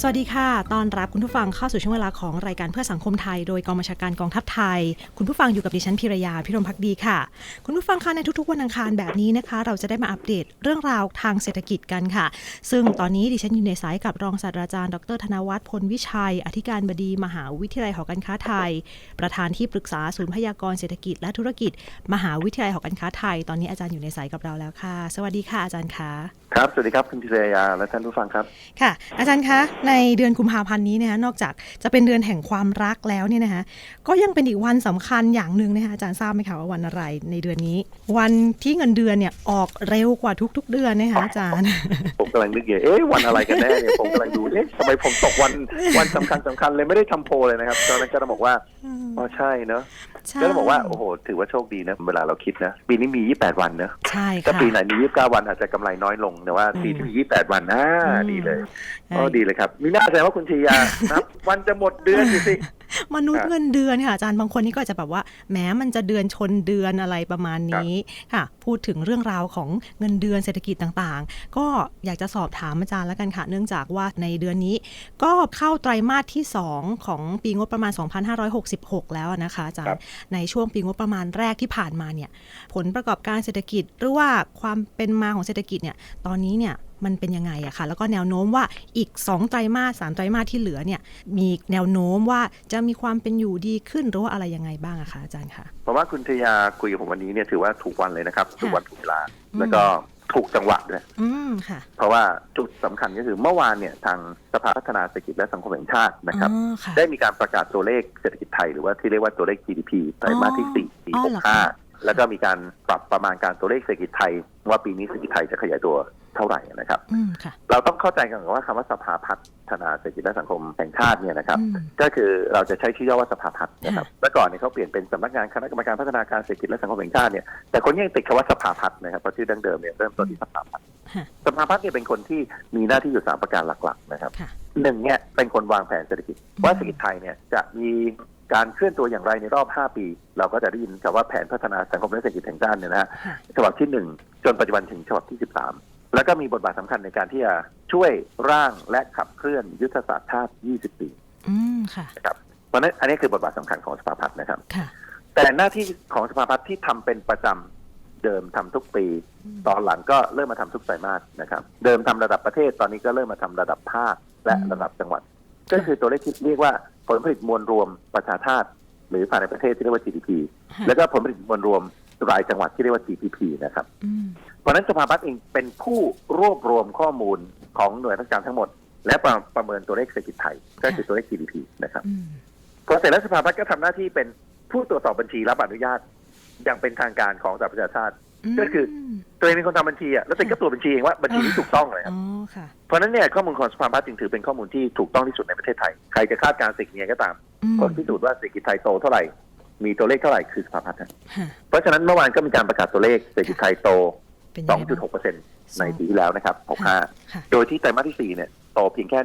สวัสดีค่ะ ตอนรับคุณผู้ฟังเข้าสู่ช่วงเวลาของรายการเพื่อสังคมไทย โดยกองบัญชาการกองทัพไทย คุณผู้ฟังอยู่กับดิฉันพิรยาพิรมพักดีค่ะ คุณผู้ฟังคะในทุกๆ วันอังคารแบบนี้นะคะ เราจะได้มาอัปเดตเรื่องราวทางเศรษฐกิจกันค่ะ ซึ่งตอนนี้ดิฉันอยู่ในสายกับรองศาสตราจารย์ ดร ธนวัฒน์พลวิชัย อธิการบดีมหาวิทยาลัยหอการค้าไทย ประธานที่ปรึกษาศูนย์พยากรณ์เศรษฐกิจ และธุรกิจ มหาวิทยาลัยหอการค้าไทย ตอนนี้อาจารย์อยู่ในสายกับเราแล้วค่ะ สวัสดีค่ะอาจารย์คะครับสวัสดีครับคุณพิเรยาและท่านผู้ฟังครับค่ะ อาจารย์คะ ในเดือนกุมภาพันธ์นี้นะคะนอกจากจะเป็นเดือนแห่งความรักแล้วเนี่ยนะคะก็ยังเป็นอีกวันสำคัญอย่างหนึ่งนะคะอาจารย์ทราบไหมคะว่าวันอะไรในเดือนนี้ วันที่เงินเดือนเนี่ยออกเร็วกว่าทุก ๆ เดือนนะคะอาจารย์ ผมกำลังนึกอยู่เอ๊ะวันอะไรกันแน่เนี่ยผมกำลังดูเอ๊ะทำไมผมตกวันวันสำคัญสำคัญเลยไม่ได้ทำโพลเลยนะครับตอนนั้นก็ต้องบอกว่าอ๋อใช่เนอะใช่ก็ต้องบอกว่าโอ้โหถือว่าโชคดีนะเวลาเราคิดนะปีนี้มี 28 วันเนอะใช่ถ้าค่ะปีไหนมี 29 วันอาจจะกำไรน้อยลงแต่ว่าอืมปีที่มี28วันอ่าอืมดีเลยใช่อ๋อดีเลยครับมีน่าแสดงว่าคุณชียานับวันจะหมดเดือนอยู่สิมนุษย์ครับเงินเดือนค่ะอาจารย์บางคนนี่ก็อาจจะแบบว่าแม้มันจะเดือนชนเดือนอะไรประมาณนี้ค่ะ พูดถึงเรื่องราวของเงินเดือนเศรษฐกิจต่างๆ ก็อยากจะสอบถามอาจารย์แล้วกันค่ะ เนื่องจากว่าในเดือนนี้ ก็เข้าไตรมาสที่ 2 ของปีงบประมาณ 2566 แล้วนะคะอาจารครัย์บในช่วงปีงบประมาณแรกที่ผ่านมาเนี่ยผลประกอบการเศรษฐกิจหรือว่าความเป็นมาของเศรษฐกิจเนี่ยตอนนี้เนี่ยมันเป็นยังไงอะคะแล้วก็แนวโน้มว่าอีก 2 ไตรมาส3ไตรมาสที่เหลือเนี่ย มีแนวโน้มว่าจะมีความเป็นอยู่ดีขึ้นหรือว่าอะไรยังไงบ้างอะคะอาจารย์คะเพราะว่าคุณชยาคุยกับผมวันนี้เนี่ยถือว่าถูกวันเลยนะครับถูกวันถูกเวลาอืมแล้วก็ถูกจังหวะด้วยอืมค่ะเพราะว่าจุดสำคัญก็คือเมื่อวานเนี่ยทางสภาพัฒนาเศรษฐกิจและสังคมแห่งชาตินะครับอ๋อค่ะได้มีการประกาศตัวเลขเศรษฐกิจไทยหรือว่าที่เรียกว่าตัวเลข GDP ไตรมาสที่4ปีอ๋อเหรอคะ65แล้วก็มีการปรับประมาณการตัวเลขเศรษฐกิจไทย ว่าปีนี้เศรษฐกิจไทยจะขยายตัว เท่าไหร่นะครับอืมค่ะเราต้องเข้าใจกันก่อนว่าคำว่าสภาพัฒนาเศรษฐกิจและสังคมแห่งชาติเนี่ยนะครับอืมก็คือเราจะใช้ชื่อย่อว่าสภาพัฒน์นะครับค่ะเมื่อก่อนเนี่ยเขาเปลี่ยนเป็นสำนักงานคณะกรรมการพัฒนาการเศรษฐกิจและสังคมแห่งชาติเนี่ยแต่คนยังติดคำว่าสภาพัฒน์นะครับเพราะชื่อดั้งเดิมเนี่ยเริ่มต้นที่สภาพัฒน์ค่ะสภาพัฒน์เนี่ยเป็นคนที่มีหน้าที่อยู่สามประการหลักๆนะครับค่ะหนึ่งเนี่ยเป็นคนวางแผนเศรษฐกิจอืมว่าเศรษฐกิจไทยเนี่ยจะมีการเคลื่อนตัวอย่างไรในรอบ 5 ปี เราก็จะได้ยินคำว่าแผนพัฒนาสังคมและเศรษฐกิจแห่งชาติเนี่ยนะฮะค่ะฉบับที่หนึ่งจนปัจจุบันถึงฉบับที่ 13 แล้วก็มีบทบาทสำคัญในการที่จะช่วยร่างและขับเคลื่อนยุทธศาสตร์ชาติ 20 ปีอืมค่ะนะครับเพราะฉะนั้นอันนี้คือบทบาทสำคัญของสภาพัฒน์นะครับค่ะแต่หน้าที่ของสภาพัฒน์ที่ทำเป็นประจำเดิมทำทุกปี ตอนหลังก็เริ่มมาทำทุกไตรมาสนะครับ เดิมทำระดับประเทศตอนนี้ก็เริ่มมาทำระดับภาคและอืมระดับจังหวัด ก็คือตัวเลขที่เรียกว่าผลผลิตมวลรวมประชาชาติ หรือภายในประเทศที่เรียกว่า GDP ค่ะแล้วก็ผลผลิตมวลรวม รายจังหวัดที่เรียกว่า GDP นะครับอืมเพราะฉะนั้นสภาพัฒน์เองเป็นผู้รวบรวมข้อมูลของหน่วยราชการทั้งหมด และประประเมินตัวเลขเศรษฐกิจไทย ก็คือตัวเลข GDP นะครับอืมพอเสร็จแล้วสภาพัฒน์ก็ทำหน้าที่เป็นผู้ตรวจสอบบัญชีรับอนุญาตอย่างเป็นทางการของสหประชาชาติ ก็คือตัวเองเป็นคนทำบัญชีอะแล้วตัวเองก็ตรวจบัญชีเองว่าบัญชีนี้ถูกต้องเลยครับอ๋อค่ะเพราะฉะนั้นเนี่ยข้อมูลของสภาพัฒน์จึงถือเป็นข้อมูลที่ถูกต้องที่สุดในประเทศไทย ใครจะคาดการณ์เศรษฐกิจยังไงก็ตามอืมผลพิสูจน์ว่าเศรษฐกิจไทยโตเท่าไหร่ มีตัวเลขเท่าไหร่คือสภาพัฒน์นะค่ะเพราะฉะนั้นเมื่อวานก็มีการประกาศตัวเลขเศรษฐกิจไทยโตเป็นยังไงบ้าง2.6%ในปีที่แล้วนะครับค่ะ65 โดยที่ไตรมาสที่ 4 เนี่ยโตเพียงแค่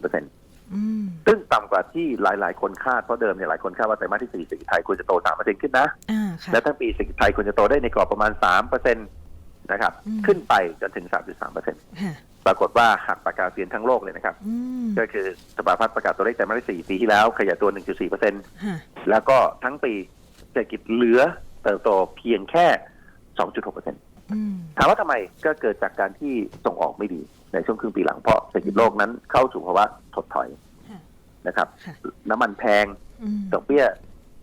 1.4%อืมซึ่งต่ำกว่าที่หลาย ๆ คนคาด เพราะเดิมเนี่ยหลายคนคาดว่าไตรมาสที่ 4 เศรษฐกิจไทยควรจะโต 3%ขึ้นนะอ่าค่ะและทั้งปีเศรษฐกิจไทยควรจะโตได้ในกรอบประมาณ 3%นะครับอืมขึ้นไปจนถึง 3.3%ค่ะ ปรากฏว่าหักปากกาเซียนทั้งโลกเลยนะครับ อืมก็คือสภาพัฒน์ประกาศตัวเลขไตรมาสที่4ปีที่แล้ว ขยายตัว 1.4%ค่ะแล้วก็ทั้งปีเศรษฐกิจเหลือเติบโตเพียงแค่ 2.6%อืมถามว่าทำไมก็เกิดจากการที่ส่งออกไม่ดีในช่วงครึ่งปีหลังเพราะเศรษฐกิจโลกนั้นเข้าสู่ภาวะถดถอยค่ะนะครับ ค่ะน้ำมันแพง อืมดอกเบี้ย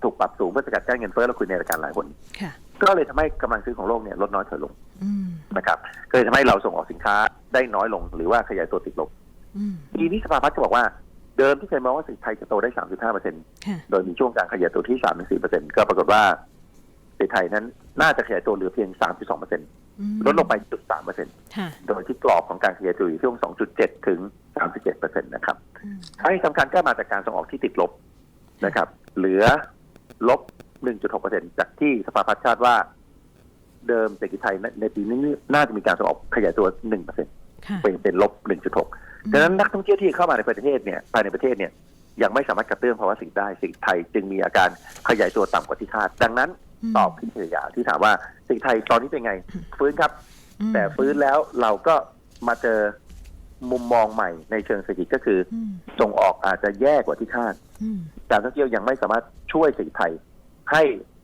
ถูกปรับสูงเพื่อสกัดกั้นเงินเฟ้อเราคุยในรายการหลายคน ค่ะ ก็เลยทำให้กำลังซื้อของโลกเนี่ยลดน้อยถอยลงอืมนะครับก็เลยทำให้เราส่งออกสินค้าได้น้อยลง หรือว่าขยายตัวติดลบอืมปีนี้สภาพัฒน์ก็บอกว่าเดิมที่เคยมองว่าเศรษฐกิจไทยจะโตได้ 3.5%ค่ะโดยมีช่วงการขยายตัวที่ 3-4%ก็ปรากฏว่าเศรษฐกิจไทยนั้นน่าจะขยายตัวเหลือเพียง 3.2%อืมลดลงไปจุด3%ค่ะโดยที่กรอบของการขยายตัวอยู่ช่วง 2.7 ถึง 3.7%นะครับอืมสาเหตุสำคัญก็มาจากการส่งออกที่ติดลบนะครับ เหลือลบ 1.6%จากที่สภาพัฒน์คาดว่า เดิมเศรษฐกิจไทยในปีนี้น่าจะมีการส่งออกขยายตัว1%ค่ะเป็นเป็นลบ 1.6ดังนั้นนักท่องเที่ยวที่เข้ามาในประเทศเนี่ยภายในประเทศเนี่ยยังไม่สามารถกระเตื้องภาวะเศรษฐกิจได้เศรษฐกิจไทยจึงมีอาการขยายตัวต่ำกว่าที่คาด ดังนั้นมตอบพี่เฉยาที่ถามว่าเศรษฐกิจไทยตอนนี้เป็นไงอืมฟื้นครับอืมแต่ฟื้นแล้วเราก็มาเจอมุมมองใหม่ในเชิงเศรษฐกิจก็คืออืมส่งออกอาจจะแย่กว่าที่คาดอืมการท่องเที่ยวยังไม่สามารถช่วยเศรษฐกิจไทย ให้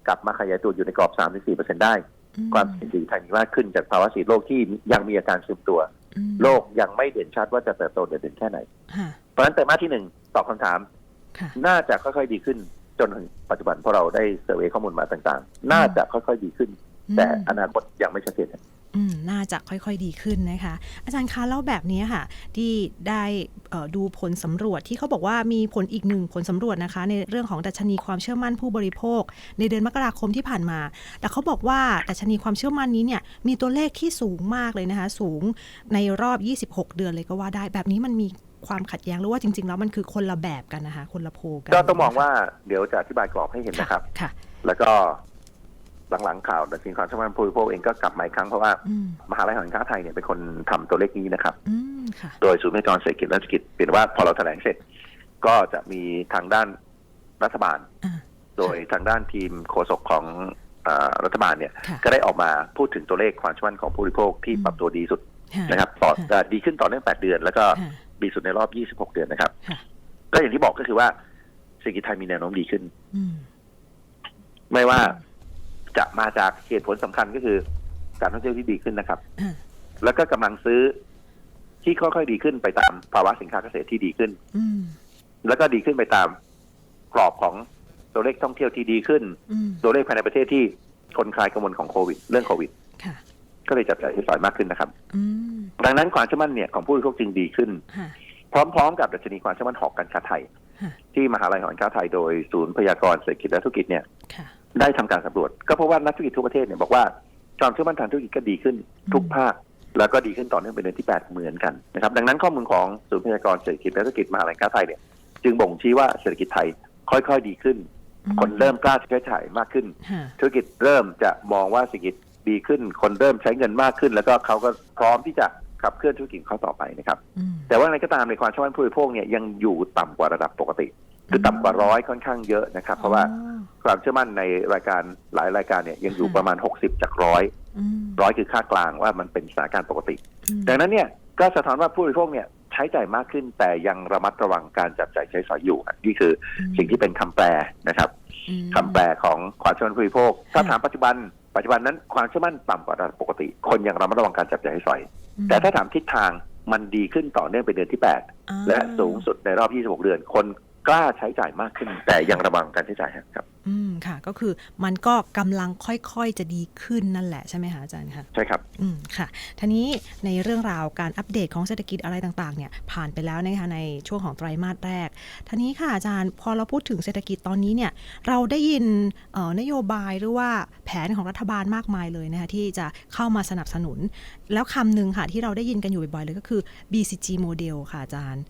กลับมาขยายตัวอยู่ในกรอบ 3-4%ได้อืมความเศรษฐกิจไทยมีมากขึ้นจากภาวะเศรษฐกิจโลกที่ยังมีอาการซึมตัวอืมโลกยังไม่เด่นชัดว่าจะเติบโตเด่นแค่ไหนค่ะเพราะฉะนั้นไตรมาสที่หนึ่งตอบคำถามค่ะน่าจะค่อยๆดีขึ้นจนถึงปัจจุบันเพราะเราได้เซอร์เวยข้อมูลมาต่างๆ น่าจะค่อยๆดีขึ้น แต่อนาคตยังไม่ชัดเจนอืม น่าจะค่อยๆดีขึ้นนะคะ อาจารย์คะแล้วแบบนี้ค่ะ ที่ได้เอ่อดูผลสำรวจที่เขาบอกว่ามีผลอีกหนึ่งผลสำรวจนะคะ ในเรื่องของดัชนีความเชื่อมั่นผู้บริโภค ในเดือนมกราคมที่ผ่านมา แต่เขาบอกว่าดัชนีความเชื่อมั่นนี้เนี่ยมีตัวเลขที่สูงมากเลยนะคะ สูงในรอบ 26 เดือนเลยก็ว่าได้แบบนี้มันมีความขัดแย้งหรือว่าจริง ๆ แล้วมันคือคนละแบบกันนะคะ คนละโพลกันก็ต้องมองว่าเดี๋ยวจะอธิบายกรอบให้เห็นนะครับค่ะแล้วก็ หลังๆข่าวดัชนีความเชื่อมั่นผู้บริโภคเองก็กลับมาอีกครั้งเพราะว่าอืมมหาลัยหอการค้าไทยเนี่ยเป็นคนทำตัวเลขนี้นะครับอืมค่ะโดยศูนย์พยากรณ์เศรษฐกิจและเศรษฐกิจเปลี่ยนว่าพอเราแถลงเสร็จ ก็จะมีทางด้านรัฐบาลอ่าโดยทางด้านทีมโฆษกของเออรัฐบาลเนี่ยค่ะก็ได้ออกมาพูดถึงตัวเลขความเชื่อมั่นของผู้บริโภคที่อืมปรับตัวดีสุดค่ะนะครับต่อค่ะเอ่อดีขึ้นต่อเนื่อง 8 เดือน แล้วก็ค่ะดีสุดในรอบ 26 เดือนนะครับค่ะก็อย่างที่บอกก็คือว่าเศรษฐกิจไทยมีแนวโน้มดีขึ้นอืมไม่ว่า จะมาจากเหตุผลสำคัญก็คือ การท่องเที่ยวที่ดีขึ้นนะครับอ่าแล้วก็กำลังซื้อที่ค่อยๆดีขึ้นไปตามภาวะสินค้าเกษตรที่ดีขึ้นอืมแล้วก็ดีขึ้นไปตามกรอบของตัวเลขท่องเที่ยวที่ดีขึ้นอืมตัวเลขภายในประเทศที่ทนคลายกังวลของโควิด เรื่องโควิดค่ะก็เลยจับจ่ายใช้สอยมากขึ้นนะครับอืมดังนั้นความเชื่อมั่นเนี่ยของผู้บริโภคจึงดีขึ้นค่ะพร้อมๆ กับดัชนีความเชื่อมั่นหอการค้าไทยค่ะที่มหาลัยหอการค้าไทยโดยศูนย์พยากรณ์เศรษฐกิจและธุรกิจเนี่ยค่ะ ได้ทำการสำรวจ ก็เพราะว่านักธุรกิจทั่วประเทศเนี่ยบอกว่าความเชื่อมั่นทางธุรกิจก็ดีขึ้นทุกภาค แล้วก็ดีขึ้นต่อเนื่องเป็นเดือนที่ 8 เหมือนกันนะครับดังนั้นข้อมูลของศูนย์พยากรณ์เศรษฐกิจและธุรกิจมหาลัยการค้าไทยเนี่ยจึงบ่งชี้ว่าเศรษฐกิจไทยค่อยๆ ดีขึ้น คนเริ่มกล้าใช้จ่ายมากขึ้นค่ะธุรกิจเริ่มจะมองว่าเศรษฐกิจดีขึ้น คนเริ่มใช้เงินมากขึ้น แล้วก็เขาก็พร้อมที่จะขับเคลื่อนธุรกิจของเขาต่อไปนะครับอืมแต่ว่าอะไรก็ตามในความเชื่อมั่นผู้บริโภคเนี่ยยังอยู่ต่ำกว่าระดับปกติ คือต่ำกว่าร้อยค่อนข้างเยอะนะครับ เพราะว่าอ๋อความเชื่อมั่นในรายการหลายรายการเนี่ยยังอยู่ประมาณ 60 จากร้อยอืมร้อยคือค่ากลางว่ามันเป็นสถานการณ์ปกติอืมดังนั้นเนี่ยก็สะท้อนว่าผู้บริโภคเนี่ยใช้จ่ายมากขึ้น แต่ยังระมัดระวังการจับจ่ายใช้สอยอยู่อะนี่คือสิ่งที่เป็นคำแปลนะครับอืมคำแปลของความเชื่อมั่นผู้บริโภค ถ้าค่ะถามปัจจุบัน ปัจจุบันนั้นความเชื่อมั่นต่ำกว่าระดับปกติ คนยังระมัดระวังการจับจ่ายใช้สอยอืมแต่ถ้าถามทิศทางมันดีขึ้นต่อเนื่องเป็นเดือนที่อ่า8และสูงสุดในรอบ 26 เดือน คน กล้าใช้จ่ายมากขึ้น แต่ยังระวังการใช้จ่ายครับ อืมค่ะ ก็คือมันก็กำลังค่อยๆจะดีขึ้นนั่นแหละใช่ไหมคะอาจารย์คะใช่ครับ อืมค่ะทีนี้ในเรื่องราวการอัปเดตของเศรษฐกิจอะไรต่างๆ เนี่ยผ่านไปแล้วนะคะในช่วงของไตรมาสแรกทีนี้ค่ะอาจารย์พอเราพูดถึงเศรษฐกิจตอนนี้เนี่ย เราได้ยินเอ่อนโยบายหรือว่าแผนของรัฐบาลมากมายเลยนะคะที่จะเข้ามาสนับสนุน แล้วคำหนึ่งค่ะที่เราได้ยินกันอยู่บ่อยๆเลยก็คือ BCG โมเดลค่ะอาจารย์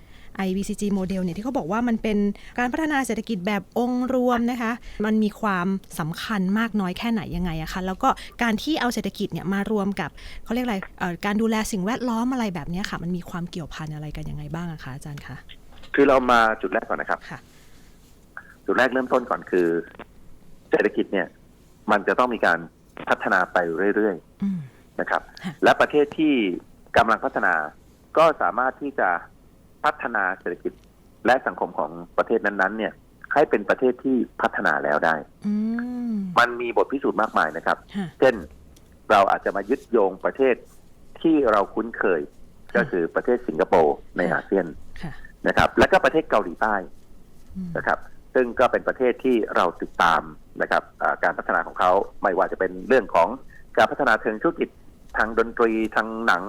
IBCG โมเดลเนี่ยที่เขาบอกว่ามันเป็นการพัฒนาเศรษฐกิจแบบองค์รวมนะคะ มันมีความสำคัญมากน้อยแค่ไหนยังไงอะคะแล้วก็การที่เอาเศรษฐกิจเนี่ยมารวมกับเขาเรียกอะไรเอ่อการดูแลสิ่งแวดล้อมอะไรแบบเนี้ยค่ะ มันมีความเกี่ยวพันอะไรกันยังไงบ้างอะคะอาจารย์คะคือเรามาจุดแรกก่อนนะครับค่ะจุดแรกเริ่มต้นก่อนคือ เศรษฐกิจเนี่ย มันจะต้องมีการพัฒนาไปเรื่อยอืมๆนะครับค่ะและประเทศที่กำลังพัฒนาก็สามารถที่จะ พัฒนาเศรษฐกิจและสังคมของประเทศนั้นๆ เนี่ย ให้เป็นประเทศที่พัฒนาแล้วได้อืมมันมีบทพิสูจน์มากมายนะครับค่ะเช่นเราอาจจะมายึดโยงประเทศที่เราคุ้นเคย ก็คือประเทศสิงคโปร์ในอาเซียนค่ะนะครับ และก็ประเทศเกาหลีใต้อืมนะครับ ซึ่งก็เป็นประเทศที่เราติดตามนะครับอ่าการพัฒนาของเขาไม่ว่าจะเป็นเรื่องของการพัฒนาเชิงธุรกิจทางดนตรีทางหนัง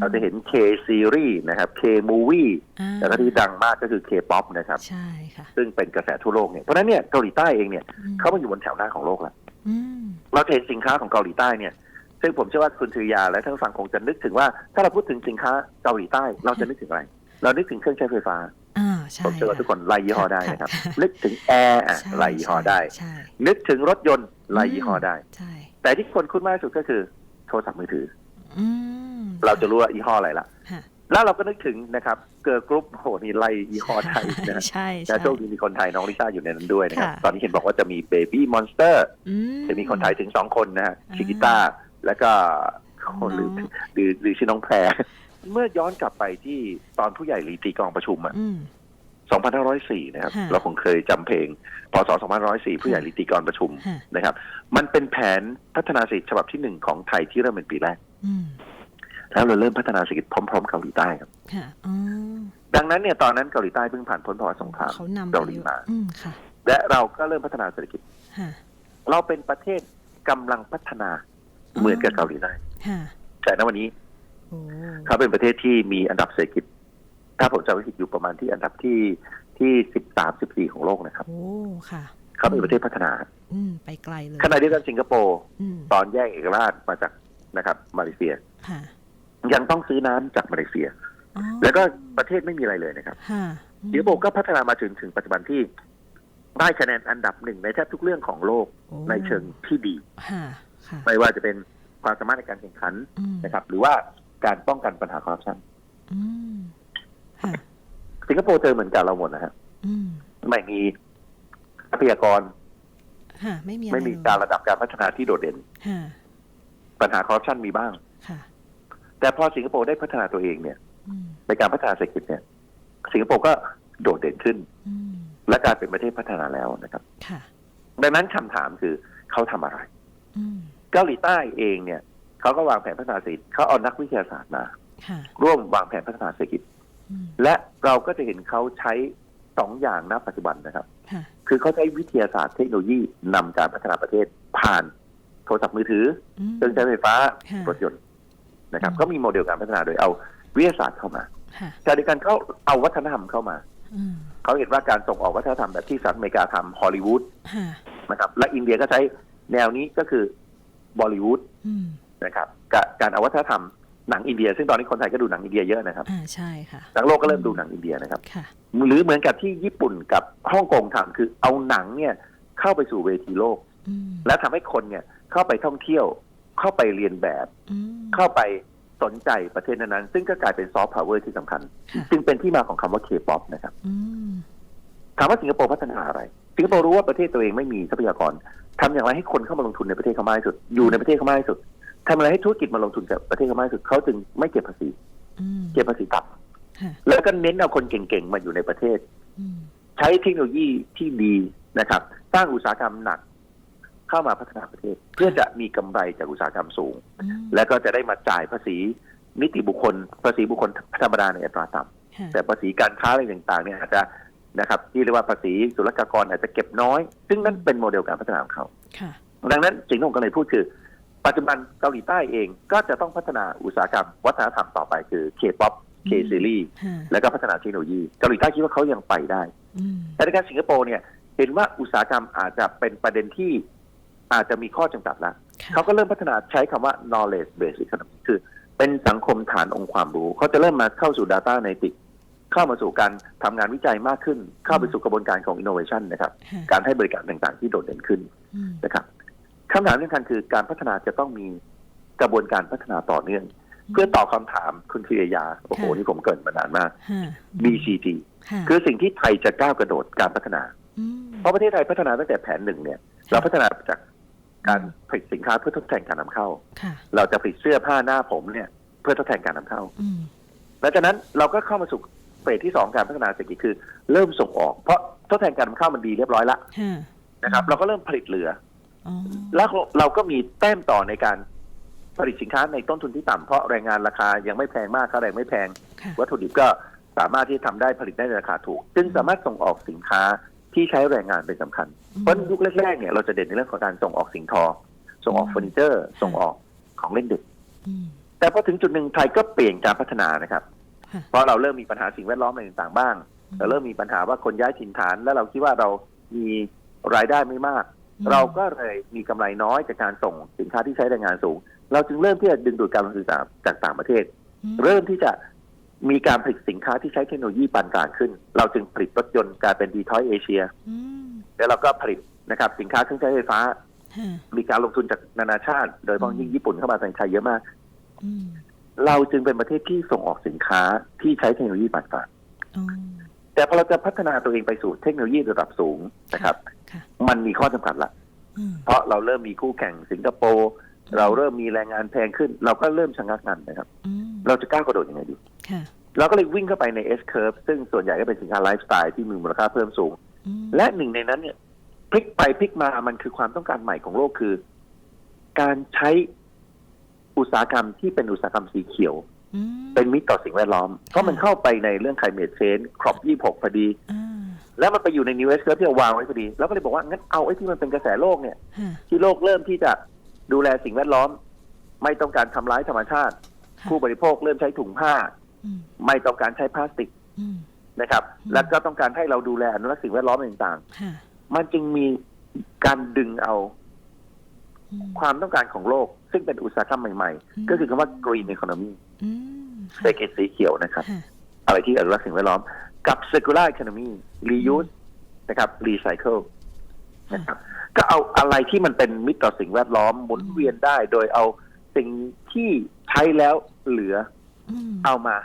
เราจะเห็น K series นะครับ K movie อ่าแล้วก็ที่ดังมากก็คือ K pop นะครับ ใช่ค่ะ ซึ่งเป็นกระแสทั่วโลกเนี่ย เพราะฉะนั้นเนี่ยเกาหลีใต้เองเนี่ยอืมเขามาอยู่บนแถวหน้าของโลกแล้วอืมเราจะเห็นสินค้าของเกาหลีใต้เนี่ย ซึ่งผมเชื่อว่าคุณธริยาและท่านผู้ฟังคงจะนึกถึงว่า ถ้าเราพูดถึงสินค้าเกาหลีใต้ เราจะนึกถึงอะไร เรานึกถึงเครื่องใช้ไฟฟ้าอ่าใช่ผมเชื่อว่าทุกคนไล่ยี่ห้อได้นะครับค่ะนึกถึงแอร์อะใช่ไล่ยี่ห้อได้ใช่นึกถึงรถยนต์ไล่ยี่ห้อได้ใช่แต่ที่คนคุ้นมากที่สุดก็คือโทรศัพท์มือถืออืม เราจะรู้ว่ายี่ห้ออะไรละค่ะแล้วเราก็นึกถึงนะครับ เกิร์ลกรุ๊ปโหนี่ไล่ยี่ห้อไทยนะใช่แต่ใช่โชคดีมีคนไทยน้องลิซ่าอยู่ในนั้นด้วยนะครับค่ะตอนนี้เห็นบอกว่าจะมีเบบี้มอนสเตอร์อืจะมีคนไทยถึงสองคนนะฮะอ่าชิกิต้าแล้วก็คนหรือน้องหรือหรือชื่อน้องแพร เมื่อย้อนกลับไปที่ตอนผู้ใหญ่ลีตีกองประชุมอะอืม2504 นะครับค่ะเราคงเคยจำเพลง พศ 2504 ผู้ใหญ่ลีตีกรประชุมค่ะนะครับ มันเป็นแผนพัฒนาเศรษฐกิจฉบับที่หนึ่งของไทยที่เริ่มเป็นปีแรกอืม แล้วเราเริ่มพัฒนาเศรษฐกิจพร้อม ๆ เกาหลีใต้ครับค่ะอ๋อดังนั้นเนี่ยตอนนั้นเกาหลีใต้เพิ่งผ่านพ้นภาวะสงครามเขานำเกาหลีไปอยู่มาอืมค่ะและเราก็เริ่มพัฒนาเศรษฐกิจค่ะเราเป็นประเทศกำลังพัฒนาเหมือนกับเกาหลีใต้ค่ะแต่ณวันนี้โอ้เขาเป็นประเทศที่มีอันดับเศรษฐกิจ ถ้าผมจำไม่ผิดอยู่ประมาณที่อันดับที่ที่สิบสามสิบสี่ของโลกนะครับ โอ้ค่ะ เขาเป็นประเทศพัฒนา อืมไปไกลเลยขณะเดียวกันสิงคโปร์อืมตอนแยกเอกราชมาจากนะครับ มาเลเซียค่ะ ยังต้องซื้อน้ำจากมาเลเซียอ๋อแล้วก็ประเทศไม่มีอะไรเลยนะครับค่ะอืมสิงคโปร์ก็พัฒนามาถึงถึงปัจจุบันที่ได้คะแนนอันดับหนึ่งในแทบทุกเรื่องของโลกโอ้ในเชิงที่ดีค่ะค่ะไม่ว่าจะเป็นความสามารถในการแข่งขันอืมนะครับ หรือว่าการป้องกันปัญหาคอร์รัปชันอืมค่ะสิงคโปร์เจอเหมือนกันเราหมดนะฮะอืมไม่มีทรัพยากรค่ะไม่มีอะไม่มีเลยการระดับการพัฒนาที่โดดเด่นค่ะปัญหาคอร์รัปชันมีบ้างค่ะ แต่พอสิงคโปร์ได้พัฒนาตัวเองเนี่ยอืมในการพัฒนาเศรษฐกิจเนี่ย สิงคโปร์ก็โดดเด่นขึ้นอืมและกลายเป็นประเทศพัฒนาแล้วนะครับค่ะดังนั้นคำถามคือเขาทำอะไรอืมเกาหลีใต้เองเนี่ยเขาก็วางแผนพัฒนาเศรษฐกิจเขาเอานักวิทยาศาสตร์มาค่ะร่วมวางแผนพัฒนาเศรษฐกิจอืมและเราก็จะเห็นเขาใช้สองอย่างณปัจจุบันนะครับค่ะคือเขาใช้วิทยาศาสตร์เทคโนโลยีนำการพัฒนาประเทศผ่านโทรศัพท์มือถืออืมเครื่องใช้ไฟฟ้าค่ะรถยนต์ นะครับอืมก็มีโมเดลการพัฒนาโดยเอาวิทยาศาสตร์เข้ามาค่ะแต่ในการเขาเอาวัฒนธรรมเข้ามาอืมเขาเห็นว่าการส่งออกวัฒนธรรมแบบที่สหรัฐอเมริกาทำฮอลลีวูดค่ะนะครับและอินเดียก็ใช้แนวนี้ก็คือบอลิวูดอืมนะครับกับการเอาวัฒนธรรมหนังอินเดีย ซึ่งตอนนี้คนไทยก็ดูหนังอินเดียเยอะนะครับอ่าใช่ค่ะทั้งโลกก็เริ่มดูหนังอินเดียนะครับค่ะหรือเหมือนกับที่ญี่ปุ่นกับฮ่องกงทำคือเอาหนังเนี่ยเข้าไปสู่เวทีโลกอืมและทำให้คนเนี่ยเข้าไปท่องเที่ยว เข้าไปเรียนแบบอืมเข้าไปสนใจประเทศนั้นๆ ซึ่งก็กลายเป็นซอฟต์พาวเวอร์ที่สำคัญค่ะจึงเป็นที่มาของคำว่าเคป๊อปนะครับอืมถามว่าสิงคโปร์พัฒนาอะไร สิงคโปร์รู้ว่าประเทศตัวเองไม่มีทรัพยากรทำอย่างไรให้คนเข้ามาลงทุนในประเทศเขามากที่สุด อยู่ในประเทศเขามากที่สุดทำอะไรให้ธุรกิจมาลงทุนกับประเทศเขามากที่สุดเขาจึงไม่เก็บภาษีอืมเก็บภาษีต่ค่ะำแล้วก็เน้นเอาคนเก่งๆมาอยู่ในประเทศอืมใช้เทคโนโลยีที่ดีนะครับ สร้างอุตสาหกรรมหนัก เข้ามาพัฒนาประเทศ เพื่อจะมีกำไรจากอุตสาหกรรมสูงอืมและก็จะได้มาจ่ายภาษีนิติบุคคล ภาษีบุคคลธรรมดาในอัตราต่ำค่ะแต่ภาษีการค้าอะไรต่างๆเนี่ยอาจจะนะครับ ที่เรียกว่าภาษีศุลกากรอาจจะเก็บน้อย ซึ่งนั่นเป็นโมเดลการพัฒนาของเขาค่ะดังนั้นสิ่งที่ผมกำลังพูดคือปัจจุบันเกาหลีใต้เองก็จะต้องพัฒนาอุตสาหกรรม วัฒนธรรมต่อไปคือ K-POP K-Series ค่ะแล้วก็พัฒนาเทคโนโลยีเกาหลีใต้คิดว่าเขายังไปได้อืมแต่ในการสิงคโปร์เนี่ย เห็นว่าอุตสาหกรรมอาจจะเป็นประเด็นที่ อาจจะมีข้อจำกัดแล้วค่ะเขาก็เริ่มพัฒนาใช้คำว่า knowledge based economy คือ เป็นสังคมฐานองค์ความรู้ เขาจะเริ่มมาเข้าสู่ data analytics เข้ามาสู่การทำงานวิจัยมากขึ้น เข้าไปสู่กระบวนการของ innovation นะครับค่ะการให้บริการต่างๆ ที่โดดเด่นขึ้นอืมนะครับคำถามสำคัญคือการพัฒนาจะต้องมีกระบวนการพัฒนาต่อเนื่อง เพื่อตอบคำถามคุณธีรยาโอ้โหนี่ผมเกรินมานานมากค่ะ BCG ค่ะคือสิ่งที่ไทยจะก้าวกระโดดการพัฒนาอืมเพราะประเทศไทยพัฒนาตั้งแต่แผนหนึ่งเนี่ย เราพัฒนาจาก การผลิตสินค้าเพื่อทดแทนการนำเข้าค่ะเราจะผลิตเสื้อผ้าหน้าผมเนี่ย เพื่อทดแทนการนำเข้าอืมหลังจากนั้นเราก็เข้ามาสู่เฟสที่สองการพัฒนาเศรษฐกิจคือเริ่มส่งออก เพราะทดแทนการนำเข้ามันดีเรียบร้อยแล้วค่ะนะครับ เราก็เริ่มผลิตเหลืออ๋อแล้วเราก็มีแต้มต่อในการผลิตสินค้าในต้นทุนที่ต่ำเพราะแรงงานราคายังไม่แพงมากค่าแรงไม่แพงค่ะวัตถุดิบก็สามารถที่ทำได้ผลิตได้ในราคาถูก จึงสามารถส่งออกสินค้า ที่ใช้แรงงานเป็นสำคัญ เพราะยุคแรกๆเนี่ยเราจะเด่นในเรื่องของการส่งออกสิ่งทอ ส่งออกเฟอร์นิเจอร์ ส่งออกของเล่นเด็กอืมแต่พอถึงจุดหนึ่งไทยก็เปลี่ยนการพัฒนานะครับค่ะเพราะเราเริ่มมีปัญหาสิ่งแวดล้อมอะไรต่างๆบ้าง เราเริ่มมีปัญหาว่าคนย้ายถิ่นฐาน แล้วเราคิดว่าเรามีรายได้ไม่มากอืมเราก็เลยมีกำไรน้อยจากการส่งสินค้าที่ใช้แรงงานสูง เราจึงเริ่มที่จะดึงดูดการลงทุนจากต่างประเทศอืมเริ่มที่จะ มีการผลิตสินค้าที่ใช้เทคโนโลยีปานกลางขึ้น เราจึงผลิตรถยนต์กลายเป็นดีทอยเอเชียอืมแล้วเราก็ผลิตนะครับสินค้าเครื่องใช้ไฟฟ้าค่ะมีการลงทุนจากนานาชาติ โดยเฉพาะยิ่งญี่ปุ่นเข้ามาในไทยเยอะมากอืมเราจึงเป็นประเทศที่ส่งออกสินค้าที่ใช้เทคโนโลยีปานกลางอ๋อแต่พอเราจะพัฒนาตัวเองไปสู่เทคโนโลยีระดับสูงนะครับค่ะมันมีข้อจำกัดละอืมเพราะเราเริ่มมีคู่แข่งสิงคโปร์ เราเริ่มมีแรงงานแพงขึ้น เราก็เริ่มชะงักงันนะครับอืมเราจะกล้ากระโดดยังไงดีค่ะเราก็เลยวิ่งเข้าไปใน S curve ซึ่งส่วนใหญ่ก็เป็นสินค้าไลฟ์สไตล์ที่มีมูลค่าเพิ่มสูงอืมและหนึ่งในนั้นเนี่ยพลิกไปพลิกมามันคือความต้องการใหม่ของโลกคือ การใช้อุตสาหกรรมที่เป็นอุตสาหกรรมสีเขียวอืมเป็นมิตรต่อสิ่งแวดล้อม เพราะมันเข้าไปในเรื่อง climate change ครอบยี่หกพอดีอ่าแล้วมันไปอยู่ใน New S curve ที่เราวางไว้พอดี แล้วก็เลยบอกว่างั้นเอาไอ้ที่มันเป็นกระแสโลกเนี่ยฮะที่โลกเริ่มที่จะ ดูแลสิ่งแวดล้อม ไม่ต้องการทำร้ายธรรมชาติค่ะผู้บริโภคเริ่มใช้ถุงผ้าอืมไม่ต้องการใช้พลาสติกอืมนะครับอืมแล้วก็ต้องการให้เราดูแลอนุรักษ์สิ่งแวดล้อมต่างค่ะๆมันจึงมีการดึงเอาอืมความต้องการของโลก ซึ่งเป็นอุตสาหกรรมใหม่อืมๆก็คือคำว่า green economy อืมค่ะเศรษฐกิจสีเขียวนะครับค่ะอะไรที่อนุรักษ์สิ่งแวดล้อม กับ circular economy reuse นะครับ recycle นะครับก็เอาอะไรที่มันเป็นมิตรต่อสิ่งแวดล้อมหมุนเวียนได้ โดยเอาสิ่งที่ใช้แล้วเหลืออืมเอามา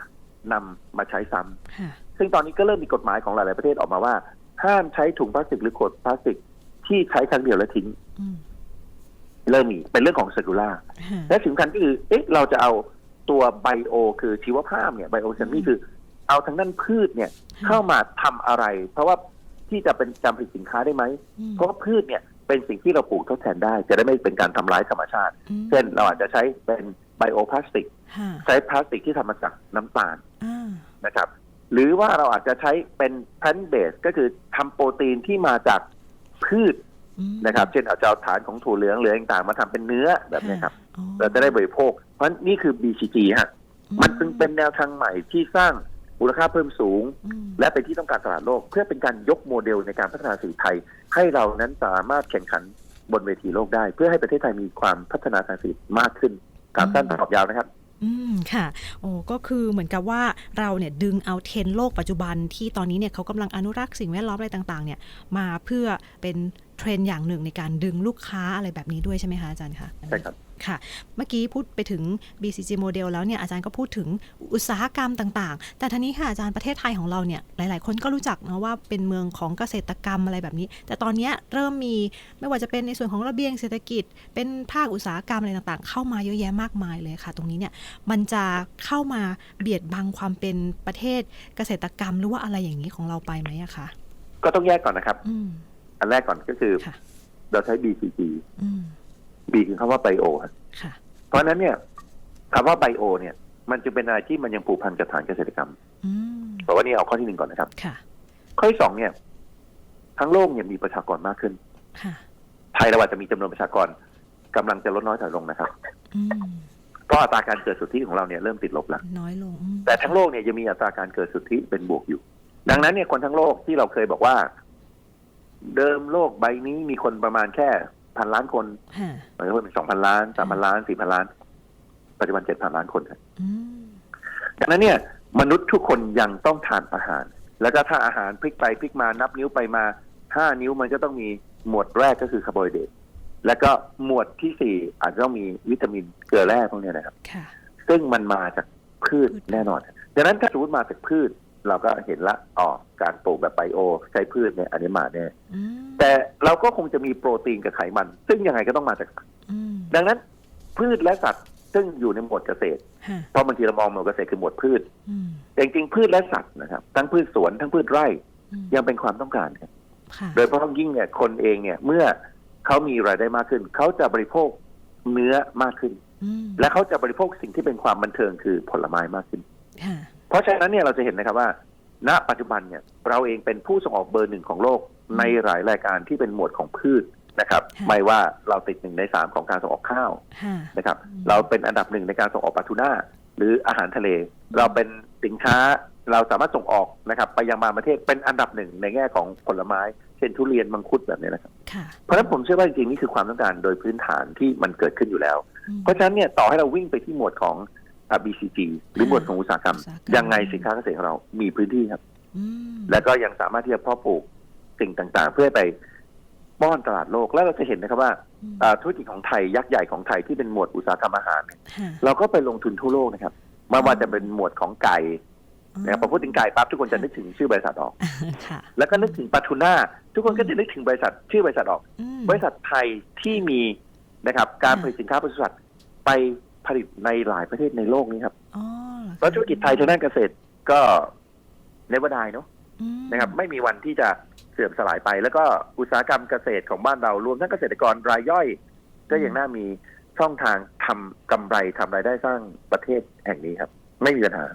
นำมาใช้ซ้ำค่ะซึ่งตอนนี้ก็เริ่มมีกฎหมายของหลาย ๆ ประเทศออกมาว่า ห้ามใช้ถุงพลาสติกหรือขวดพลาสติกที่ใช้ครั้งเดียวแล้วทิ้งอืมเริ่มมีเป็นเรื่องของ circular ค่ะและสำคัญก็คือ เอ๊ะ เราจะเอาตัวไบโอ คือชีวภาพเนี่ยไบโอเซมีคือ เอาทางด้านพืชเนี่ย เข้ามาทำอะไร เพราะว่า ที่จะเป็นการผลิตสินค้าได้ไหมอืมเพราะว่าพืชเนี่ยเป็นสิ่งที่เราปลูกทดแทนได้ จะได้ไม่เป็นการทำร้ายธรรมชาติอืมเช่นเราอาจจะใช้เป็นไบโอพลาสติกค่ะใช้พลาสติกที่ทำมาจากน้ำตาลอ่านะครับ หรือว่าเราอาจจะใช้เป็นแพนเบสก็คือทำโปรตีนที่มาจากพืชอืมนะครับ เช่นเอาจะเอาฐานของถั่วเหลืองหรือต่างๆมาทำเป็นเนื้อแบบนี้ครับอ๋อเราจะได้บริโภค เพราะนี่คือ BCG ฮะมันจึงเป็นแนวทางใหม่ที่สร้าง มูลค่าเพิ่มสูงอืมและเป็นที่ต้องการตลาดโลก เพื่อเป็นการยกโมเดลในการพัฒนาสีไทย ให้เรานั้นสามารถแข่งขันบนเวทีโลกได้ เพื่อให้ประเทศไทยมีความพัฒนาทางสีมากขึ้นถามสั้นตอบยาวนะครับอืมค่ะโอ้ก็คือเหมือนกับว่าเราเนี่ยดึงเอาเทรนด์โลกปัจจุบันที่ตอนนี้เนี่ยเขากำลังอนุรักษ์สิ่งแวดล้อมอะไรต่างๆ เนี่ย มาเพื่อเป็นเทรนด์อย่างหนึ่งในการดึงลูกค้าอะไรแบบนี้ด้วยใช่ไหมคะอาจารย์คะใช่ครับ ค่ะ เมื่อกี้พูดไปถึง BCG โมเดลแล้วเนี่ยอาจารย์ก็พูดถึงอุตสาหกรรมต่างๆ แต่ทีนี้ค่ะอาจารย์ประเทศไทยของเราเนี่ยหลาย ๆ คนก็รู้จักนะว่าเป็นเมืองของเกษตรกรรมอะไรแบบนี้ แต่ตอนเนี้ยเริ่มมีไม่ว่าจะเป็นในส่วนของระเบียงเศรษฐกิจ เป็นภาคอุตสาหกรรมอะไรต่างๆ เข้ามาเยอะแยะมากมายเลยค่ะ ตรงนี้เนี่ยมันจะเข้ามาเบียดบังความเป็นประเทศเกษตรกรรมหรือว่าอะไรอย่างนี้ของเราไปไหมอะคะก็ต้องแยกก่อนนะครับอืมอันแรกก่อนก็คือค่ะเราใช้ BCG อืม B คือคำว่าไบโอค่ะเพราะฉะนั้นเนี่ยคำว่าไบโอ เนี่ย มันจะเป็นอะไรที่มันยังผูกพันกับฐานเกษตรกรรมอืมแต่ว่านี่เอาข้อที่หนึ่งก่อนนะครับค่ะข้อที่สองเนี่ย ทั้งโลกเนี่ยมีประชากรมากขึ้นค่ะไทยเราอาจจะมีจำนวนประชากรกำลังจะลดน้อยถอยลงนะครับอืมเพราะอัตราการเกิดสุทธิของเราเนี่ยเริ่มติดลบแล้วน้อยลงอืมแต่ทั้งโลกเนี่ยยังมีอัตราการเกิดสุทธิเป็นบวกอยู่ ดังนั้นเนี่ยคนทั้งโลกที่เราเคยบอกว่า เดิมโลกใบนี้มีคนประมาณแค่ พันล้านคนค่ะหรือว่าเป็นสองพันล้านสามพันล้านสี่พันล้าน ปัจจุบันเจ็ดพันล้านคนครับอืมดังนั้นเนี่ย มนุษย์ทุกคนยังต้องทานอาหาร แล้วก็ถ้าอาหารพลิกไปพลิกมานับนิ้วไปมาห้านิ้วมันก็ต้องมีหมวดแรกก็คือคาร์โบไฮเดรตแล้วก็หมวดที่สี่อาจจะต้องมีวิตามินเกลือแร่พวกเนี้ยนะครับค่ะซึ่งมันมาจากพืชพืชแน่นอนดังนั้นถ้าสมมติมาจากพืช เราก็เห็นละอ๋อการปลูกแบบไบโอ ใช้พืชเนี่ยอันนี้มาแน่อืมแต่เราก็คงจะมีโปรตีนกับไขมัน ซึ่งยังไงก็ต้องมาจากสัตว์อืมดังนั้น พืชและสัตว์ซึ่งอยู่ในหมวดเกษตรค่ะเพราะบางทีเรามองหมวดเกษตรคือหมวดพืชอืมแต่จริงๆพืชและสัตว์นะครับ ทั้งพืชสวนทั้งพืชไร่อืมยังเป็นความต้องการครับค่ะโดยเฉพาะยิ่งเนี่ยคนเองเนี่ยเมื่อเขามีรายได้มากขึ้น เขาจะบริโภคเนื้อมากขึ้นอืมและเขาจะบริโภคสิ่งที่เป็นความบันเทิงคือผลไม้มากขึ้นค่ะ เพราะฉะนั้นเนี่ยเราจะเห็นนะครับว่า ณปัจจุบันเนี่ยเราเองเป็นผู้ส่งออกเบอร์หนึ่งของโลกอืมในหลายรายการที่เป็นหมวดของพืชนะครับค่ะไม่ว่าเราติดหนึ่งในสามของการส่งออกข้าวค่ะนะครับอืมเราเป็นอันดับหนึ่งในการส่งออกปลาทูน่าหรืออาหารทะเล เราเป็นสินค้าเราสามารถส่งออกนะครับไปยังบางประเทศเป็นอันดับหนึ่งในแง่ของผลไม้ เช่นทุเรียนมังคุดแบบนี้นะครับค่ะเพราะฉะนั้นผมเชื่อว่าจริงๆนี่คือความต้องการโดยพื้นฐานที่มันเกิดขึ้นอยู่แล้วอืมเพราะฉะนั้นเนี่ยต่อให้เราวิ่งไปที่หมวดของอ่า BCG หรือหมวดของอุตสาหกรรมอุตสาหกรรม ยังไงสินค้าเกษตรของเรามีพื้นที่ครับอืมแล้วก็ยังสามารถที่จะเพาะปลูกสิ่งต่างๆ เพื่อไปป้อนตลาดโลกแล้วเราจะเห็นนะครับว่าอืมอ่าธุรกิจของไทยยักษ์ใหญ่ของไทยที่เป็นหมวดอุตสาหกรรมอาหารเนี่ยค่ะเราก็ไปลงทุนทั่วโลกนะครับอไม่ว่าจะเป็นหมวดของไก่นะครับพอพูดถึงไก่ปั๊บทุกคนจะนึกถึงชื่อบริษัทออกค่ะแล้วก็นึกถึงปลาทูน่าทุกคนก็จะนึกถึงบริษัทชื่อบริษัทออกอืมบริษัทไทยที่มีนะครับการค่ะผลิตสินค้าปศุสัตว์ไป ผลิตในหลายประเทศในโลกนี้ครับอ๋อเหรอคะแล้วธุรกิจไทยทางด้านเกษตรก็ในวดายเนาะอืมนะครับ ไม่มีวันที่จะเสื่อมสลายไป แล้วก็อุตสาหกรรมเกษตรของบ้านเรารวมทั้งเกษตรกรรายย่อย ก็ยังน่ามีช่องทางทำกำไรทำรายได้สร้างประเทศแห่งนี้ครับ ไม่มีปัญหา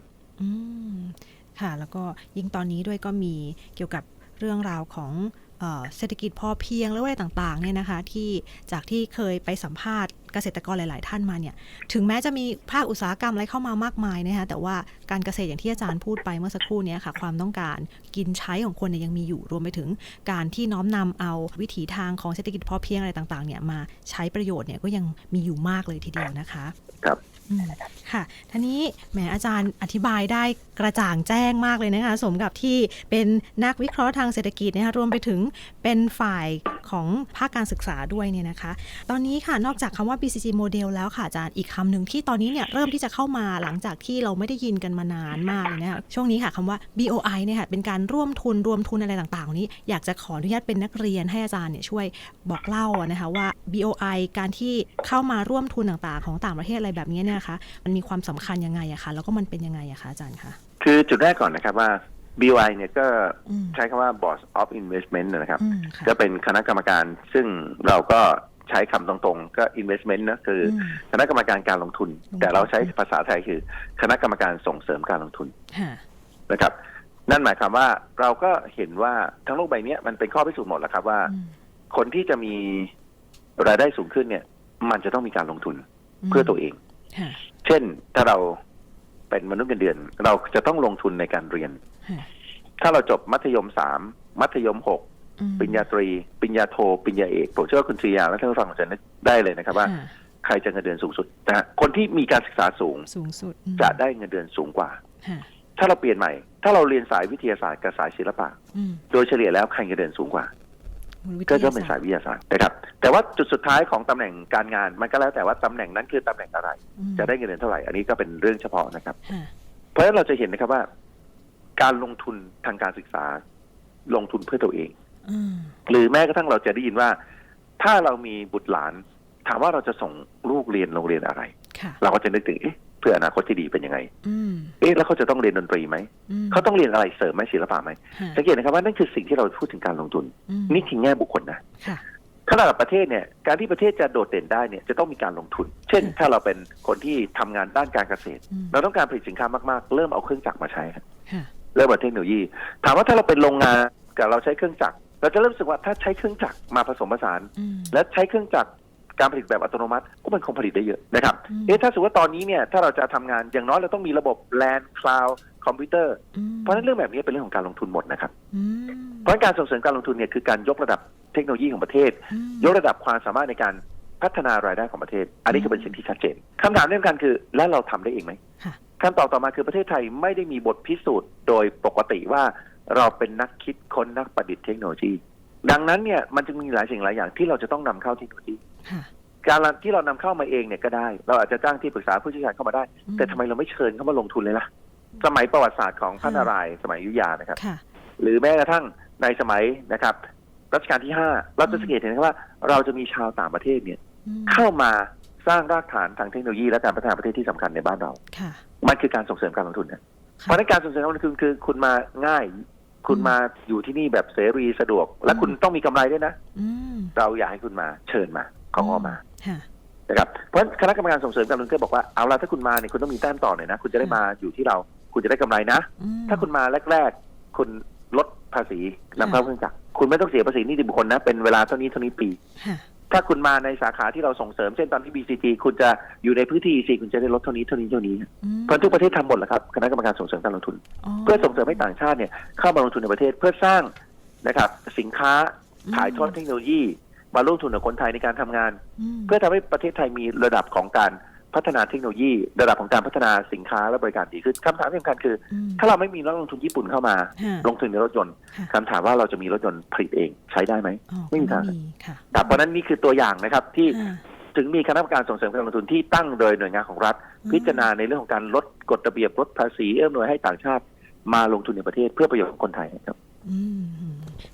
อืมค่ะ แล้วก็ยิ่งตอนนี้ด้วยก็มีเกี่ยวกับเรื่องราวของ เศรษฐกิจพอเพียงหรืออะไรต่างๆเนี่ยนะคะที่จากที่เคยไปสัมภาษณ์เกษตรกรหลาย ๆ ท่านมาเนี่ยถึงแม้จะมีภาคอุตสาหกรรมอะไรเข้ามามากมายนะคะแต่ว่าการเกษตรอย่างที่อาจารย์พูดไปเมื่อสักครู่นี้ค่ะ ความต้องการกินใช้ของคนเนี่ยยังมีอยู่รวมไปถึงการที่น้อมนำเอาวิถีทางของเศรษฐกิจพอเพียงอะไรต่างๆเนี่ยมาใช้ประโยชน์เนี่ยก็ยังมีอยู่มากเลยทีเดียวนะคะ ครับ ค่ะทีนี้แหมอาจารย์อธิบายได้กระจ่างแจ้งมากเลยนะคะสมกับที่เป็นนักวิเคราะห์ทางเศรษฐกิจนะคะรวมไปถึงเป็นฝ่ายของภาคการศึกษาด้วยเนี่ยนะคะ ตอนนี้ค่ะนอกจากคำว่า BCG โมเดลแล้วค่ะอาจารย์อีกคำหนึ่งที่ตอนนี้เนี่ยเริ่มที่จะเข้ามาหลังจากที่เราไม่ได้ยินกันมานานมากเลยนะคะช่วงนี้ค่ะคำว่า BOI เนี่ยค่ะเป็นการร่วมทุนรวมทุนอะไรต่างๆ นี้ อยากจะขออนุญาตเป็นนักเรียนให้อาจารย์เนี่ยช่วยบอกเล่านะคะว่า BOI การที่เข้ามาร่วมทุนต่างๆ ของต่างประเทศอะไรแบบนี้เนี่ยนะคะมันมีความสำคัญยังไงอะคะแล้วก็มันเป็นยังไงอะคะอาจารย์คะคือจุดแรกก่อนนะครับว่า BOI เนี่ยก็อืมใช้คำว่า Board of Investment นะครับอืมค่ะก็เป็นคณะกรรมการซึ่งเราก็ใช้คำตรงๆ ก็ investment นะคืออมคณะกรรมการการลงทุนลงทุน แต่เราใช้ภาษาไทยคือ คณะกรรมการส่งเสริมการลงทุนค่ะนะครับ นั่นหมายความว่าเราก็เห็นว่าทั้งโลกใบเนี้ยมันเป็นข้อพิสูจน์หมดแล้วครับว่าอืมคนที่จะมีรายได้สูงขึ้นเนี่ย มันจะต้องมีการลงทุนเพื่อตัวเองค่ะ เช่นถ้าเราเป็นมนุษย์เงินเดือน เราจะต้องลงทุนในการเรียนค่ะถ้าเราจบมัธยมสามมัธยมหกอืมปริญญาตรีปริญญาโทปริญญาเอกผมเชื่อว่าคุณชยาและท่านผู้ฟังจะนึกได้เลยนะครับว่าค่ะใครจะเงินเดือนสูงสุดนะฮะคนที่มีการศึกษาสูงสูงสุดอืมจะได้เงินเดือนสูงกว่าค่ะถ้าเราเปลี่ยนใหม่ ถ้าเราเรียนสายวิทยาศาสตร์กับสายศิลปะอืมโดยเฉลี่ยแล้วใครเงินเดือนสูงกว่า วิทก็ยาต้องเป็นศาสาสตยร์วิทยาศาสตร์นะครับ แต่ว่าจุดสุดท้ายของตำแหน่งการงานมันก็แล้วแต่ว่าตำแหน่งนั้นคือตำแหน่งอะไรอืมจะได้เงินเดือนเท่าไหร่ อันนี้ก็เป็นเรื่องเฉพาะนะครับค่ะเพราะฉะนั้นเราจะเห็นนะครับว่า การลงทุนทางการศึกษา ลงทุนเพื่อตัวเองอืมหรือแม้กระทั่งเราจะได้ยินว่า ถ้าเรามีบุตรหลาน ถามว่าเราจะส่งลูกเรียนโรงเรียนอะไรค่ะเราก็จะนึกถึงเอ๊ะเพื่ออนาคตที่ดีเป็นยังไงอืมเอ๊ะแล้วเขาจะต้องเรียนดนตรีไหมอืมเขาต้องเรียนอะไรเสริมไหมศิลปะไหมค่ะสังเกตนะครับว่านั่นคือสิ่งที่เราพูดถึงการลงทุนอืมนี่คือแง่บุคคลนะค่ะถ้าระดับประเทศเนี่ย การที่ประเทศจะโดดเด่นได้เนี่ยจะต้องมีการลงทุน เช่นค่ะถ้าเราเป็นคนที่ทำงานด้านการเกษตรอืมเราต้องการผลิตสินค้ามากๆ เริ่มเอาเครื่องจักรมาใช้ครับค่ะเริ่มเอาเทคโนโลยี ถามว่าถ้าเราเป็นโรงงานกับเราใช้เครื่องจักร เราจะเริ่มรู้สึกว่าถ้าใช้เครื่องจักรมาผสมผสานอืมและใช้เครื่องจักร การผลิตแบบอัตโนมัติก็มันคงผลิตได้เยอะนะครับอืมเอ๊ะถ้าสมมติว่าตอนนี้เนี่ยถ้าเราจะทำงานอย่างน้อยเราต้องมีระบบ LAN Cloud คอมพิวเตอร์อืมเพราะฉะนั้นเรื่องแบบนี้เป็นเรื่องของการลงทุนหมดนะครับอืมเพราะฉะนั้นการส่งเสริมการลงทุนเนี่ยคือการยกระดับเทคโนโลยีของประเทศอืมยกระดับความสามารถในการพัฒนารายได้ของประเทศ อันนี้คือเป็นสิ่งที่ชัดเจนคำถามที่สำคัญคือ แล้วเราทำได้เองไหมค่ะคำตอบต่อมาคือประเทศไทยไม่ได้มีบทพิสูจน์โดยปกติว่าเราเป็นนักคิดค้นนักประดิษฐ์เทคโนโลยี ดังนั้นเนี่ยมันจึงมีหลายสิ่งหลายอย่างที่เราจะต้องนำเข้าเทคโนโลยีค่ะ การที่เรานำเข้ามาเองเนี่ยก็ได้ เราอาจจะจ้างที่ปรึกษาผู้เชี่ยวชาญเข้ามาได้อืมแต่ทำไมเราไม่เชิญเข้ามาลงทุนเลยล่ะ สมัยประวัติศาสตร์ของพระนารายณ์สมัยอยุธยานะครับค่ะหรือแม้กระทั่งในสมัยนะครับรัชกาลที่ห้าเราจะสังเกตเห็นนะครับว่าเราจะมีชาวต่างประเทศเนี่ยอืมเข้ามาสร้างรากฐานทางเทคโนโลยีและการพัฒนาประเทศที่สำคัญในบ้านเราค่ะมันคือการส่งเสริมการลงทุนนะเพราะฉะนั้นการส่งเสริมการลงทุนคือคุณมาง่าย คุณมาอยู่ที่นี่แบบเสรีสะดวก และคุณต้องมีกำไรด้วยนะอืมเราอยากให้คุณมาเชิญมา ขออมาค่ะนะครับเพราะฉะนั้นคณะกรรมการส่งเสริมการลงทุนก็บอกว่าเอาละถ้าคุณมาเนี่ยคุณต้องมีแต้มต่อหน่อยนะ คุณจะได้มาอยู่ที่เรา คุณจะได้กำไรนะอืมถ้าคุณมาแรก ๆ คุณลดภาษีนำเข้าเครื่องจักรคุณไม่ต้องเสียภาษีนิติบุคคลนะ เป็นเวลาเท่านี้เท่านี้ปีค่ะถ้าคุณมาในสาขาที่เราส่งเสริมเช่นตอนที่ BCG คุณจะอยู่ในพื้นที่ EC คุณจะได้ลดเท่านี้เท่านี้เท่านี้อืมเพราะทุกประเทศทำหมดแหละครับคณะกรรมการส่งเสริมการลงทุน เพื่อส่งเสริมให้ต่างชาติเนี่ยเข้ามาลงทุนในประเทศเพื่อสร้างนะครับสินค้าอืมถ่ายทอดเทคโนโลยี มาร่วมทุนกับคนไทยในการทำงานมเพื่อทำให้ประเทศไทยมีระดับของการพัฒนาเทคโนโลยี ระดับของการพัฒนาสินค้าและบริการดีขึ้นคำถามที่สำคัญคือมถ้าเราไม่มีนักลงทุนญี่ปุ่นเข้ามาค่ะลงทุนในรถยนต์ค่ะคำถามว่าเราจะมีรถยนต์ผลิตเองใช้ได้ไหมอ๋อไม่มีทางไม่มีค่ะครับเพราะฉะนั้นนี่คือตัวอย่างนะครับที่ค่ะถึงมีคณะกรรมการส่งเสริมการลงทุนที่ตั้งโดยหน่วยงานของรัฐอืมพิจารณาในเรื่องของการลดกฎระเบียบลดภาษีเอื้อหน่วยให้ต่างชาติมาลงทุนในประเทศเพื่อประโยชน์ของคนไทยครับอืม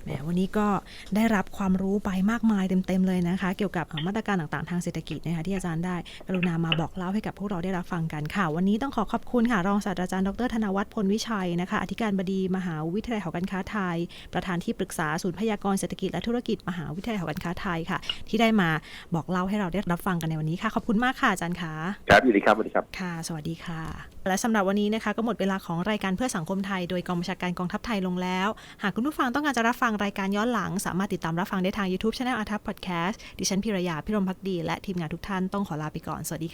แหม วันนี้ก็ได้รับความรู้ไปมากมายเต็มๆเลยนะคะ เกี่ยวกับเอ่อมาตรการต่างๆทางเศรษฐกิจนะคะที่อาจารย์ได้กรุณามาบอกเล่าให้กับพวกเราได้รับฟังกันค่ะ วันนี้ต้องขอขอบคุณค่ะรองศาสตราจารย์ดรธนวัฒน์พลวิชัยนะคะอธิการบดีมหาวิทยาลัยหอการค้าไทย ประธานที่ปรึกษาศูนย์พยากรณ์เศรษฐกิจและธุรกิจมหาวิทยาลัยหอการค้าไทยค่ะ ที่ได้มาบอกเล่าให้เราได้รับฟังกันในวันนี้ค่ะขอบคุณมากค่ะอาจารย์ค่ะครับยินดีครับสวัสดีครับค่ะ สวัสดีค่ะ และสำหรับวันนี้นะคะก็หมดเวลาของรายการเพื่อสังคมไทย โดยกองบัญชาการกองทัพไทยลงแล้ว หากคุณผู้ฟังต้องการจะรับฟังรายการย้อนหลังสามารถติดตามรับฟังได้ทาง YouTube Channel อาทัพพอดแคสต์ดิฉันพิรยาพิรมพักดี และทีมงานทุกท่านต้องขอลาไปก่อน สวัสดีค่ะ